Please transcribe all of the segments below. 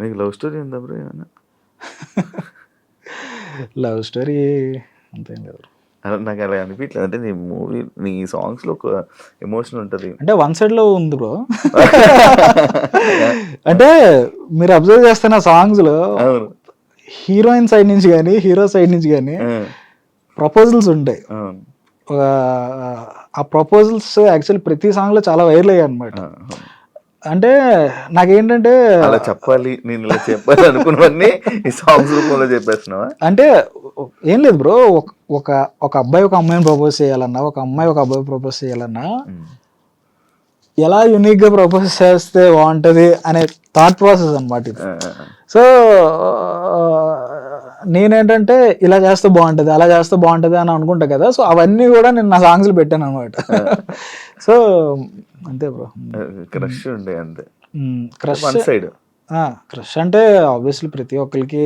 నీకు love story ఉందా bro ఏమన్నా? లవ్ స్టోరీ అంతేం లేదు అలా నాకు అలా అనిపించలేదు అంటే నీ మూవీ నీ సాంగ్స్లో ఒక ఎమోషన్ ఉంటది. అంటే వన్ సైడ్లో ఉంది బ్రో. అంటే మీరు అబ్జర్వ్ చేస్తున్న సాంగ్స్లో హీరోయిన్ సైడ్ నుంచి కానీ హీరో సైడ్ నుంచి కానీ ప్రపోజల్స్ ఉంటాయి. ఆ ప్రపోజల్స్ యాక్చువల్లీ ప్రతి సాంగ్లో చాలా వైరల్ అయ్యాయి అనమాట. అంటే నాకేంటంటే అలా చెప్పాలి నేను ఇలా చెప్పాలి అనుకున్నవన్నీ ఈ సాంగ్స్ రూపంలో చెప్పేస్తున్నావా? అంటే ఏం లేదు బ్రో ఒక ఒక అబ్బాయి ఒక అమ్మాయిని ప్రపోజ్ చేయాలన్నా ఒక అమ్మాయి ఒక అబ్బాయి ప్రపోజ్ చేయాలన్నా ఎలా యునిక్గా ప్రపోజ్ చేస్తే బాగుంటది అనే థాట్ ప్రాసెస్ అనమాట ఇది. సో నేనేంటంటే ఇలా చేస్తే బాగుంటది అలా చేస్తే బాగుంటది అని అనుకుంటా కదా సో అవన్నీ కూడా నేను నా సాంగ్స్ పెట్టాను అనమాట సో అంతే బ్రో. క్రష్ ఉండే అంతే. క్రష్ సైడ్ క్రష్ అంటే ఆబ్వియస్లీ ప్రతి ఒక్కరికి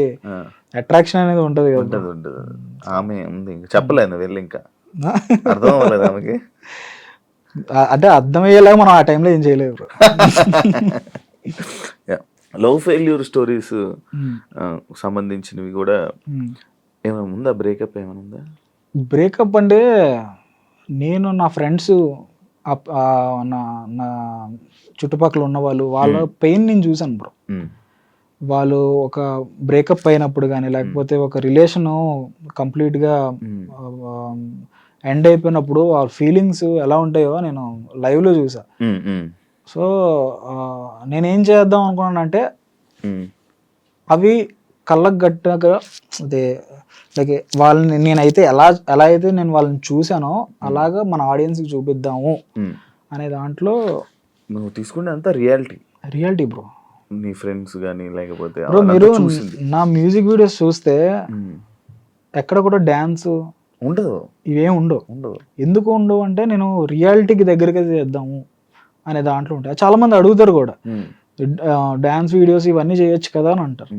అట్రాక్షన్ అనేది ఉంటది కదా ఉంటది ఉంటది. ఆమె ఉంది ఇంకా చెప్పలేదు వెళ్ళి ఇంకా. అర్థం అవ్వలేదు ఆమెకి? అంటే అర్థమయ్యేలాగా మనం ఆ టైంలో ఏం చేయలేదు బ్రో. లవ్ ఫెయిల్యూర్ స్టోరీస్ సంబంధించినవి కూడా ఏమైనా ఉందా? బ్రేకప్ ఏమైనా ఉందా? బ్రేకప్ అంటే నేను నా ఫ్రెండ్స్ నా నా చుట్టుపక్కల ఉన్న వాళ్ళు వాళ్ళ పెయిన్ నేను చూసాను బ్రో వాళ్ళు ఒక బ్రేకప్ అయినప్పుడు కానీ లేకపోతే ఒక రిలేషన్ కంప్లీట్గా ఎండ్ అయిపోయినప్పుడు వాళ్ళ ఫీలింగ్స్ ఎలా ఉంటాయో నేను లైవ్లో చూసా సో నేనేం చేద్దాం అనుకున్నానంటే అవి కళ్ళకు గట్టగా అదే లైక్ వాళ్ళని నేనైతే ఎలా ఎలా అయితే నేను వాళ్ళని చూసానో అలాగా మన ఆడియన్స్కి చూపిద్దాము. అనే దాంట్లో నువ్వు తీసుకుంటే అంతా రియాలిటీ. Reality bro. నీ ఫ్రెండ్స్ కానీ లేకపోతే బ్రో మీరు నా మ్యూజిక్ వీడియోస్ చూస్తే. ఎక్కడ కూడా డ్యాన్స్ ఉండదు. ఇవేం ఉండవు. ఉండదు. ఎందుకు ఉండవు అంటే నేను రియాలిటీకి దగ్గరగా చేద్దాము అనే దాంట్లో ఉంటాయి. చాలా మంది అడుగుతారు కూడా. డ్యాన్స్ వీడియోస్ ఇవన్నీ చేయొచ్చు కదా అని అంటారు.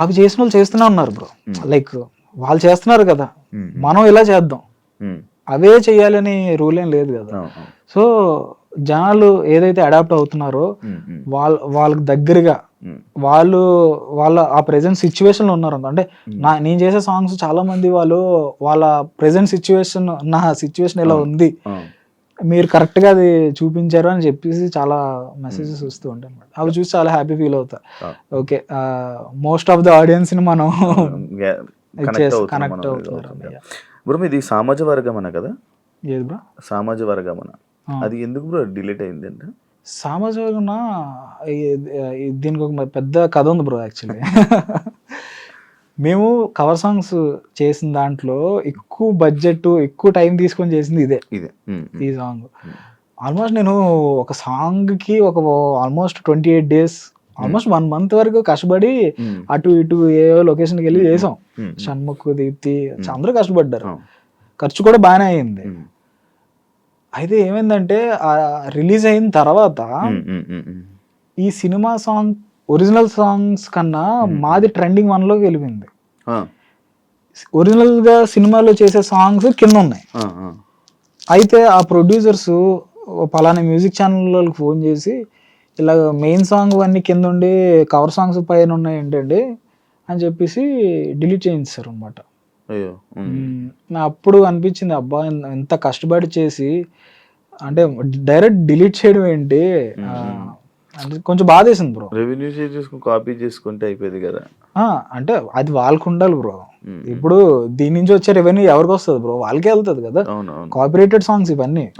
అవి చేసిన వాళ్ళు చేస్తూనే ఉన్నారు బ్రో లైక్ వాళ్ళు చేస్తున్నారు కదా. ఉమ్, మనం ఇలా చేద్దాం. ఉమ్. అవే చేయాలని రూల్ ఏం లేదు కదా. అవును, అవును. సో జనాలు ఏదైతే అడాప్ట్ అవుతున్నారో వాళ్ళ వాళ్ళకి దగ్గరగా వాళ్ళు వాళ్ళ ఆ ప్రెసెంట్ సిచ్యువేషన్లో ఉన్నారు అంటే నా నేను చేసే సాంగ్స్ చాలా మంది వాళ్ళు వాళ్ళ ప్రెసెంట్ సిచ్యువేషన్ నా సిచ్యువేషన్ ఇలా ఉంది? అవును. మీరు కరెక్ట్గా అది చూపించారు అని చెప్పేసి చాలా మెసేజెస్ వస్తూ ఉంటాయి అన్నమాట. అవి చూసి చాలా హ్యాపీ ఫీల్ అవుతా. ఓకే మోస్ట్ ఆఫ్ ద ఆడియన్స్ని మనం కనెక్ట్ అవుతున్నారు. బ్రో మీది సామాజ వర్గమన కదా? ఏది బ్రో సామాజ వర్గమన? అది ఎందుకు బ్రో డిలీట్ అయింది అంటే సామాజికంగా దీనికి ఒక పెద్ద కథ ఉంది బ్రో యాక్చువల్లీ మేము కవర్ సాంగ్స్ చేసిన దాంట్లో ఎక్కువ బడ్జెట్ ఎక్కువ టైం తీసుకొని చేసింది ఇదే. ఇదే. ఈ సాంగ్ ఆల్మోస్ట్ నేను ఒక సాంగ్కి ఒక almost twenty eight days almost one month వరకు కష్టపడి అటు ఇటు ఏ లొకేషన్కి వెళ్ళి చేసాం. షణ్ముఖ్ దీప్తి అందరూ కష్టపడ్డారు. ఖర్చు కూడా బాగానే అయింది. అయితే ఏమైందంటే రిలీజ్ అయిన తర్వాత. ఈ సినిమా సాంగ్ ఒరిజినల్ సాంగ్స్ కన్నా మాది ట్రెండింగ్ వన్లోకి వెళ్ళింది. ఆ, ఒరిజినల్గా సినిమాలో చేసే సాంగ్స్ కింద ఉన్నాయి. అయితే ఆ ప్రొడ్యూసర్స్ పలానా మ్యూజిక్ ఛానల్ వాళ్ళకి ఫోన్ చేసి ఇలా మెయిన్ సాంగ్ అన్ని కింద ఉండి కవర్ సాంగ్స్ పైన ఉన్నాయి ఏంటండి? అని చెప్పేసి డిలీట్ చేయించారు అనమాట అప్పుడు అనిపించింది అబ్బా ఎంత కష్టపడి చేసి అంటే డైరెక్ట్ డిలీట్ చేయడం ఏంటి? అంటే కొంచెం బాధేసింది బ్రో. రెవెన్యూ షేర్ చేసుకుని కాపీ చేసుకుంటే అయిపోయేది కదా. ఆ, అంటే అది వాళ్ళకు ఉండాలి బ్రో. ఇప్పుడు దీని నుంచి వచ్చే రెవెన్యూ ఎవరికి వస్తుంది బ్రో? వాళ్ళకే వెళ్తుంది కదా. కాపీరేటెడ్ సాంగ్స్ ఇవన్నీ.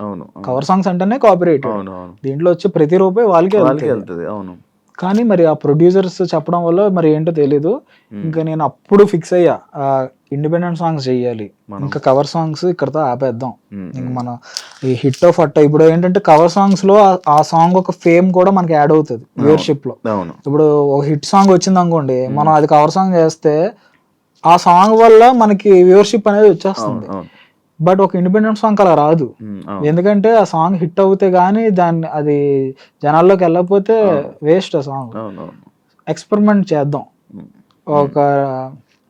కవర్ సాంగ్స్ అంటేనే కాపీరేటెడ్ అవును దీంట్లో వచ్చే ప్రతి రూపాయి వాళ్ళకే వెళ్తుంది. అవును. కానీ మరి ఆ ప్రొడ్యూసర్స్ చెప్పడం వల్ల మరి ఏంటో తెలీదు. ఇంకా నేను అప్పుడు ఫిక్స్ అయ్యా. ఇండిపెండెంట్ సాంగ్స్ చెయ్యాలి. ఇంకా కవర్ సాంగ్స్ ఇక్కడతో ఆపేద్దాం. ఇంక మన ఈ హిట్ ఆఫ్ అట్ట ఇప్పుడు ఏంటంటే కవర్ సాంగ్స్లో ఆ- సాంగ్ ఒక ఫేమ్ కూడా మనకి యాడ్ అవుతుంది వ్యూవర్షిప్లో ఇప్పుడు ఒక హిట్ సాంగ్ వచ్చింది అనుకోండి మనం అది కవర్ సాంగ్ చేస్తే ఆ సాంగ్ వల్ల మనకి వ్యూవర్షిప్ అనేది వచ్చేస్తుంది. బట్ ఒక ఇండిపెండెంట్ సాంగ్ అలా రాదు. ఎందుకంటే ఆ సాంగ్ హిట్ అవుతే గానీ దాన్ని అది జనాల్లోకి వెళ్ళకపోతే వేస్ట్ ఆ సాంగ్. ఎక్స్పెరిమెంట్ చేద్దాం. ఒక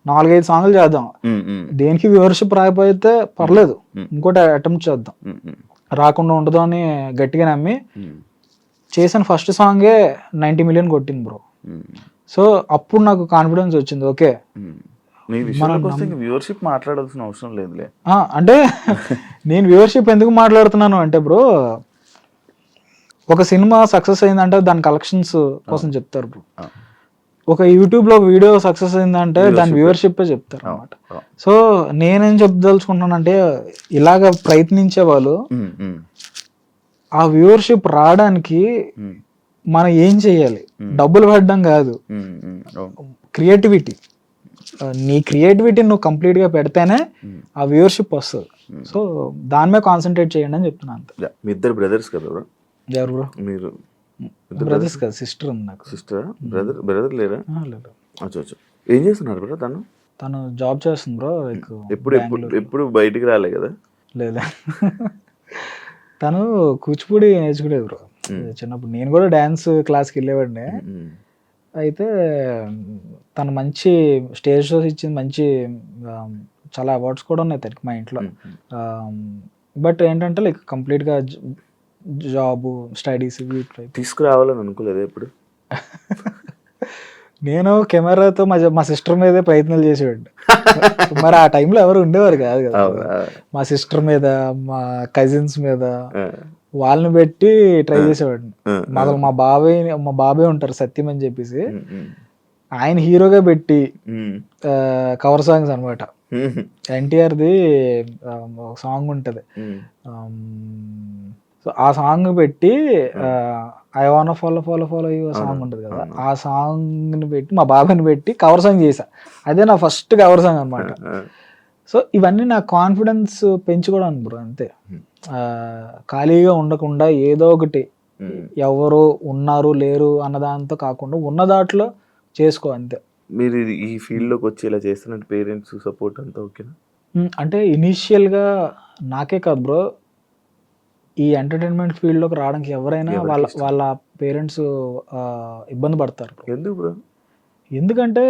నాలుగైదు సాంగ్లు చేద్దాం. దేనికి వ్యూవర్షిప్ రాకపోతే పర్లేదు. ఇంకోటి అటెంప్ట్ చేద్దాం. రాకుండా ఉండదు అని గట్టిగా నమ్మి. చేసిన ఫస్ట్ సాంగే నైంటీ మిలియన్ కొట్టింది బ్రో. సో అప్పుడు నాకు కాన్ఫిడెన్స్ వచ్చింది. ఓకే. వ్యూవర్షిప్ మాట్లాడాల్సిన అవసరం లేదులే. అంటే నేను వ్యూవర్షిప్ ఎందుకు మాట్లాడుతున్నాను అంటే బ్రో ఒక సినిమా సక్సెస్ అయిందంటే దాని కలెక్షన్స్ కోసం చెప్తారు బ్రో. ఒక యూట్యూబ్లో వీడియో సక్సెస్ అయిందంటే దాని వ్యూవర్షిప్ చెప్తారు అనమాట. సో నేనేం చెప్పదలుచుకుంటున్నానంటే ఇలాగ ప్రయత్నించే వాళ్ళు ఆ వ్యూవర్షిప్ రావడానికి మనం ఏం చేయాలి? డబ్బులు పడడం కాదు. క్రియేటివిటీ. నీ క్రియేటివిటీ నువ్వు complete గా పెడితేనే. ఆ వ్యూవర్షిప్ వస్తుంది. సో దాని మీద కాన్సన్ట్రేట్ చేయండి అని చెప్తున్నాను మీ ఇద్దరు బ్రదర్స్ కదా బ్రో? మీరు బ్రదర్స్ కదా సిస్టర్ ఉంది నాకు. సిస్టర్ బ్రదర్ బ్రదర్ లేరా? లేదు అచ్చా అచ్చా. ఏం చేస్తున్నారు బ్రో తను? తను జాబ్ చేస్తుంది బ్రో లైక్ ఎప్పుడు ఎప్పుడు ఎప్పుడు బయటికి రాలే కదా? లేదా తను కూచిపూడి నేర్చుకునేది బ్రో. చిన్నప్పుడు నేను కూడా డ్యాన్స్ క్లాస్కి వెళ్ళేవాడిని. ఉమ్, అయితే తను మంచి స్టేజ్ షోస్ ఇచ్చింది మంచి ఆ, చాలా అవార్డ్స్ కూడా ఉన్నాయి తనకి మా ఇంట్లో. బట్ ఏంటంటే లైక్ కంప్లీట్గా జాబ్ స్టడీస్ తీసుకురావాలని అనుకోలేదు ఎప్పుడు? నేను కెమెరాతో మా మా సిస్టర్ మీదే ప్రయత్నాలు చేసేవాడిని. మరి ఆ టైంలో ఎవరు ఉండేవారు కాదు కదా? మా సిస్టర్ మీద మా కజిన్స్ మీద వాళ్ళని పెట్టి ట్రై చేసేవాడిని. అసలు మా బాబాయ్ మా బాబాయ్ ఉంటారు సత్యం అని చెప్పేసి. ఆయన హీరోగా పెట్టి కవర్ సాంగ్స్ అనమాట ఎన్టీఆర్ది ఒక సాంగ్ ఉంటుంది. సో ఆ సాంగ్ పెట్టి I wanna follow follow follow you song ఉంటుంది కదా. ఆ సాంగ్ని పెట్టి మా బాబాయ్ని పెట్టి కవర్ సాంగ్ చేసా అదే నా ఫస్ట్ కవర్ సాంగ్ అనమాట ఆ, సో ఇవన్నీ నా కాన్ఫిడెన్స్ పెంచుకోవడానికి బ్రో అంతే. ఆ, ఖాళీగా ఉండకుండా ఏదో ఒకటి ఉమ్. ఎవరు ఉన్నారు లేరు అన్న దాంతో కాకుండా ఉన్న దాంట్లో చేసుకో అంతే. మీరు ఈ ఫీల్డ్లోకి వచ్చి ఇలా చేస్తున్నట్టు పేరెంట్స్ సపోర్ట్ అంతా ఓకేనా? అంటే ఇనీషియల్గా నాకే కాదు బ్రో ఈ ఎంటర్టైన్మెంట్ ఫీల్డ్లోకి రావడానికి ఎవరైనా వాళ్ళ? వాళ్ళ పేరెంట్స్ ఇబ్బంది పడతారు bro. ఎందుకు బ్రో ఎందుకంటే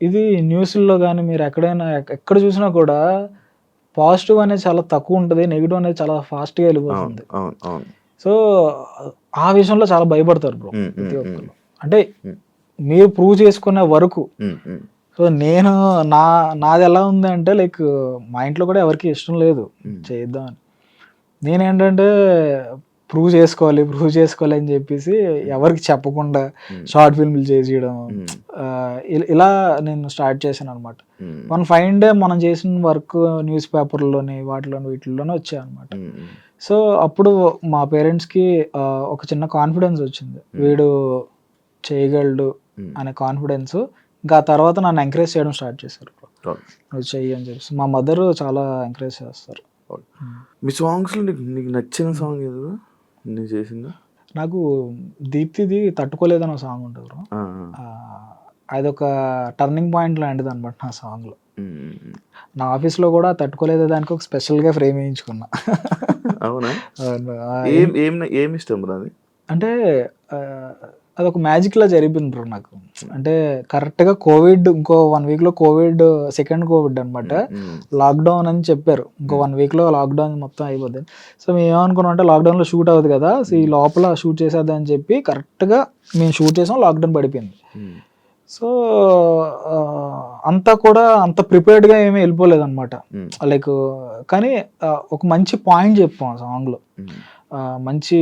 ఇది న్యూస్లో కానీ మీరు ఎక్కడైనా ఎక్- ఎక్కడ చూసినా కూడా పాజిటివ్ అనేది చాలా తక్కువ ఉంటుంది నెగిటివ్ అనేది చాలా ఫాస్ట్గా వెళ్ళిపోతుంది సో ఆ విషయంలో చాలా భయపడతారు బ్రో ప్రతి ఒక్కరు అంటే. మీరు ప్రూవ్ చేసుకునే వరకు సో నేను నా నాది ఎలా ఉంది అంటే లైక్ మా ఇంట్లో కూడా ఎవరికి ఇష్టం లేదు ఉమ్. చేద్దామని నేనేంటంటే ప్రూవ్ చేసుకోవాలి ప్రూవ్ చేసుకోవాలి అని చెప్పేసి ఎవరికి చెప్పకుండా. షార్ట్ ఫిల్మ్లు చేసేయడం ఇలా నేను స్టార్ట్ చేశాను అనమాట వన్ ఫైన్ డే మనం చేసిన వర్క్ న్యూస్ పేపర్లోని వాటిలోని వీటిల్లోనే వచ్చాయి అనమాట ఉమ్, ఉమ్. సో అప్పుడు మా పేరెంట్స్కి ఒక చిన్న కాన్ఫిడెన్స్ వచ్చింది. వీడు చేయగలడు ఉమ్. అనే కాన్ఫిడెన్స్ ఇంకా తర్వాత నన్ను ఎంకరేజ్ చేయడం స్టార్ట్ చేశారు. అవును, నువ్వు చెయ్యి అని చెప్పేసి. మా మదర్ చాలా ఎంకరేజ్ చేస్తారు. మీ సాంగ్స్లో నీకు నీకు నచ్చిన సాంగ్ ఏదో నేను చేసిందా? నాకు దీప్తిది తట్టుకోలేదని ఒక సాంగ్ ఉంటుంది ఆ, అదొక టర్నింగ్ పాయింట్ లాంటిది అనమాట నా సాంగ్లో. నా ఆఫీస్లో కూడా తట్టుకోలేదు దానికి ఒక స్పెషల్గా ఫ్రేమ్ వేయించుకున్నా. అవునా? ఏం ఏం ఏం ఇష్టం బ్రో అది? అంటే అదొక మ్యాజిక్ లా బ్రో నాకు. అంటే కరెక్ట్గా కోవిడ్ ఇంకో వన్ వీక్లో కోవిడ్ సెకండ్ కోవిడ్ అన్నమాట. ఉమ్, లాక్డౌన్ అని చెప్పారు. ఇంకో వన్ వీక్లో లాక్డౌన్ మొత్తం అయిపోతుంది సో మేము ఏమనుకున్నాం అంటే లాక్డౌన్లో షూట్ అవుతుంది కదా. సో ఈ లోపల షూట్ చేసేద్దాం అని చెప్పి కరెక్ట్గా మేము షూట్ చేసాం లాక్డౌన్ పడిపోయింది. సో అంతా కూడా అంత ప్రిపేర్డ్గా ఏమీ వెళ్ళిపోలేదు అనమాట లైక్ కానీ ఒక మంచి పాయింట్ చెప్పాం ఆ సాంగ్లో. ఉమ్, ఆ, మంచి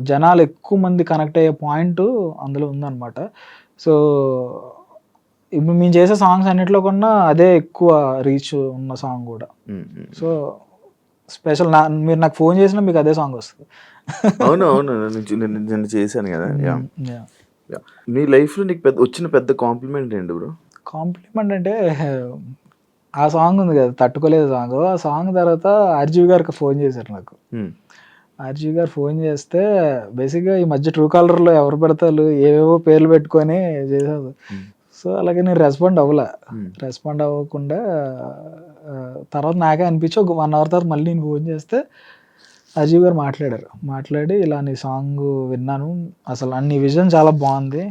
జనాలు ఎక్కువ మంది కనెక్ట్ అయ్యే పాయింట్ అందులో ఉందన్నమాట. సో ఇప్పుడు మేము చేసే సాంగ్స్ అన్నిట్లో కన్నా అదే ఎక్కువ రీచ్ ఉన్న సాంగ్ కూడా. సో స్పెషల్ నా మీరు నాకు ఫోన్ చేసినా మీకు అదే సాంగ్ వస్తుంది. అవును అవును. నేను చేశాను కదా. యా. Yeah. యా. నీ లైఫ్లో నీకు పెద్ద వచ్చిన పెద్ద కాంప్లిమెంట్ ఏంటి బ్రో? కాంప్లిమెంట్ అంటే ఆ సాంగ్ ఉంది కదా తట్టుకోలేదు సాంగ్ ఆ సాంగ్ తర్వాత ఆర్జీవి గారికి ఫోన్ చేశారు నాకు. ఉమ్, ఆర్జీవి గారు ఫోన్ చేస్తే బేసిక్గా ఈ మధ్య ట్రూ కాలర్లో ఎవరు పెడతారు ఏవేవో పేర్లు పెట్టుకొని చేశారు ఉమ్, సో అలాగే నేను రెస్పాండ్ అవ్వలే. రెస్పాండ్ అవ్వకుండా తర్వాత నాకే అనిపించి ఒక వన్ అవర్ తర్వాత మళ్ళీ నేను ఫోన్ చేస్తే అజీవ్ గారు మాట్లాడారు. మాట్లాడి ఇలా నీ సాంగ్ విన్నాను. అసలు అన్ని విజన్ చాలా బాగుంది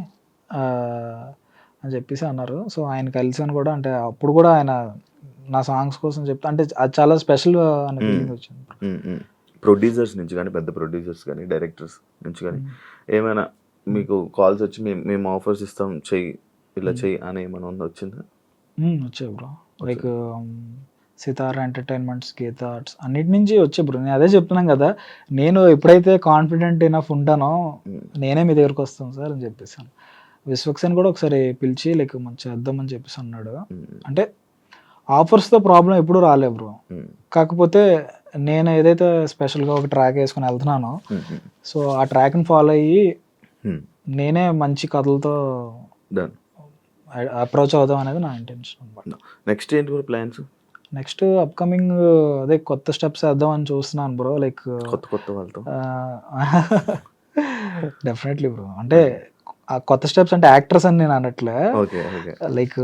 అని చెప్పేసి అన్నారు. సో ఆయన కలిసాను కూడా అంటే అప్పుడు కూడా ఆయన నా సాంగ్స్ కోసం చెప్తా అంటే అది చాలా స్పెషల్ అనే ఫీలింగ్ వచ్చింది. ఉమ్, ఉమ్. ప్రొడ్యూసర్స్ నుంచి కానీ పెద్ద ప్రొడ్యూసర్స్ కానీ డైరెక్టర్స్ నుంచి కానీ ఏమైనా మీకు కాల్స్ వచ్చి మేము మేము ఆఫర్స్ ఇస్తాం చెయ్యి ఇలా చెయ్యి అని ఏమైనా ఉందా వచ్చిందా? మ్మ్, వచ్చాయి bro. Like Sitara entertainments Geetha arts అన్నిటి నుంచి వచ్చాయి బ్రో. నేను అదే చెప్తున్నాను కదా నేను ఎప్పుడైతే కాన్ఫిడెంట్ ఇనఫ్ ఉంటానో. నేనే మీ దగ్గరకు వస్తాను సార్ అని చెప్పేసాను. విశ్వక్సేన్ కూడా ఒకసారి పిలిచి లైక్ మంచి చేద్దామని చెప్పేసి అన్నాడు. అంటే ఆఫర్స్తో ప్రాబ్లం ఎప్పుడూ రాలే బ్రో. కాకపోతే నేను ఏదైతే స్పెషల్గా ఒక ట్రాక్ వేసుకొని వెళ్తున్నానో. సో ఆ ట్రాక్ని ఫాలో అయ్యి. నేనే మంచి కథలతో అప్రోచ్ అవుదాం అనేది నా ఇంటెన్షన్ నెక్స్ట్ ఏంటి ప్లాన్స్? నెక్స్ట్ అప్కమింగ్ అదే కొత్త స్టెప్స్ వేద్దామని చూస్తున్నాను బ్రో లైక్ కొత్త కొత్త వాళ్ళతో. Definitely bro. అంటే ఆ కొత్త స్టెప్స్ అంటే యాక్టర్స్ అని నేను అనట్లే. లైక్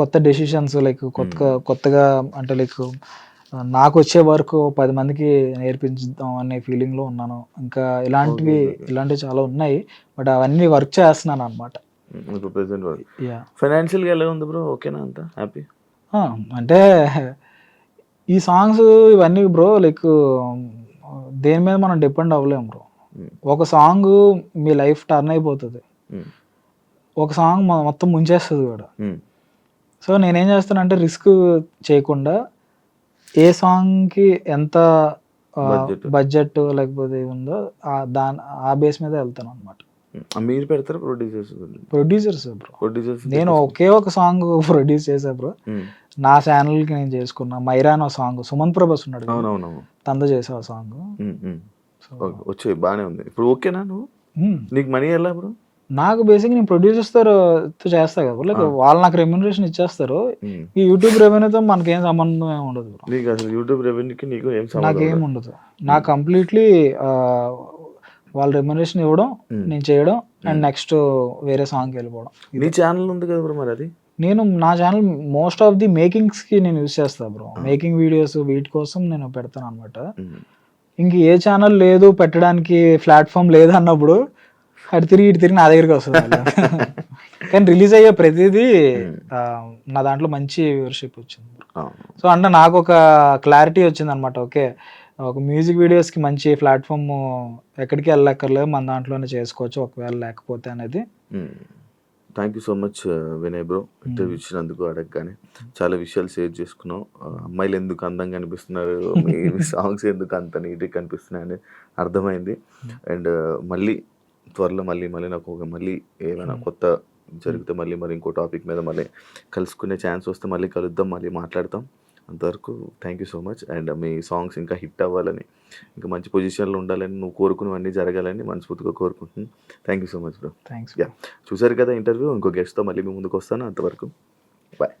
కొత్త డెసిషన్స్ లైక్ కొత్త కొత్తగా అంటే లైక్ నాకు వచ్చే వర్క్ పది మందికి నేర్పించుదాం అనే feeling లో ఉన్నాను. ఇంకా ఇలాంటివి ఇలాంటివి చాలా ఉన్నాయి. బట్ అవన్నీ వర్క్ చేస్తున్నాను అనమాట ఫైనాన్షియల్గా ఎలా ఉంది బ్రో ఓకేనా అంతా? హ్యాపీ అంటే ఈ సాంగ్స్ ఇవన్నీ బ్రో లైక్ దేని మీద మనం డిపెండ్ అవ్వలేం బ్రో ఒక సాంగ్ మీ లైఫ్ టర్న్ అయిపోతుంది. ఒక సాంగ్ మొత్తం ముంచేస్తుంది కూడా సో నేనేం చేస్తానంటే రిస్క్ చేయకుండా ఏ సాంగ్కి ఎంత. బడ్జెట్ లేకపోతే ఉందో ఆ దాని ఆ బేస్ మీద వెళ్తాను అనమాట మీరు పెడతారా ప్రొడ్యూసర్స్ ప్రొడ్యూసర్స్ బ్రో ప్రొడ్యూసర్స్ నేను ఒకే ఒక సాంగ్ ప్రొడ్యూస్ చేసా బ్రో నా ఛానల్కి నేను చేసుకున్నా మైరా అనే సాంగ్ సుమన్ ప్రభాస్ ఉన్నాడు తంద చేసా ఆ సాంగ్ సో వచ్చే బాగానే ఉంది. ఇప్పుడు ఓకేనా నువ్వు? నీకు మనీ ఎలా బ్రో నాకు బేసిక్ నేను తో చేస్తా కదా. లైక్ వాళ్ళు నాకు రెమ్యునరేషన్ ఇచ్చేస్తారు. ఈ యూట్యూబ్ రెవెన్యూతో మనకేం సంబంధం ఏమి ఉండదు. bro. నీకు అసలు యూట్యూబ్ రెవెన్యూకి నీకు ఏం నాకేం లేదు. ఉండదు. నాకు కంప్లీట్లీ వాళ్ళ రెమ్యునరేషన్ ఇవ్వడం. నేను చేయడం అండ్ నెక్స్ట్ వేరే సాంగ్కి వెళ్ళిపోవడం. నీ ఛానల్ ఉంది కదా బ్రో మరి అది? నేను నా ఛానల్ మోస్ట్ ఆఫ్ ది మేకింగ్స్కి నేను యూస్ చేస్తా బ్రో మేకింగ్ వీడియోస్ వీటి కోసం నేను పెడతాను అనమాట. ఇంక ఏ ఛానల్ లేదు పెట్టడానికి ప్లాట్ఫామ్ లేదు అన్నప్పుడు అటు తిరిగి ఇటు తిరిగి నా దగ్గరికి వస్తుంది. కానీ రిలీజ్ అయ్యే ప్రతిదీ ఆ, నా దాంట్లో మంచి వ్యూవర్షిప్ వచ్చింది. సో అంటే నాకు ఒక క్లారిటీ వచ్చింది అనమాట ఓకే ఒక మ్యూజిక్ వీడియోస్కి మంచి ప్లాట్ఫామ్ ఎక్కడికి వెళ్ళక్కర్లేదు మన దాంట్లోనే చేసుకోవచ్చు ఒకవేళ లేకపోతే అనేది. Thank you so much Vinay bro interview ఇచ్చినందుకు అడగగానే చాలా విషయాలు షేర్ చేసుకున్నాం అమ్మాయిలు ఎందుకు అందంగా కనిపిస్తున్నారు మీ సాంగ్స్ ఎందుకు అంత నీట్గా కనిపిస్తున్నాయి అని అర్థమైంది. అండ్ మళ్ళీ త్వరలో మళ్ళీ మళ్ళీ నాకు ఒక మళ్ళీ ఏమైనా కొత్త జరిగితే మళ్ళీ మరి ఇంకో టాపిక్ మీద మళ్ళీ కలుసుకునే ఛాన్స్ వస్తే మళ్ళీ కలుద్దాం మళ్ళీ మాట్లాడతాం. అంతవరకు thank you so much and me songs ఇంకా హిట్ అవ్వాలని ఇంకా మంచి పొజిషన్లో ఉండాలని నువ్వు కోరుకున్నవన్నీ జరగాలని మనస్ఫూర్తిగా కోరుకుంటున్నాను. Thank you so much bro thanks yeah చూసారు కదా ఇంటర్వ్యూ ఇంకో గెస్ట్తో మళ్ళీ మీ ముందుకు వస్తాను అంతవరకు. బాయ్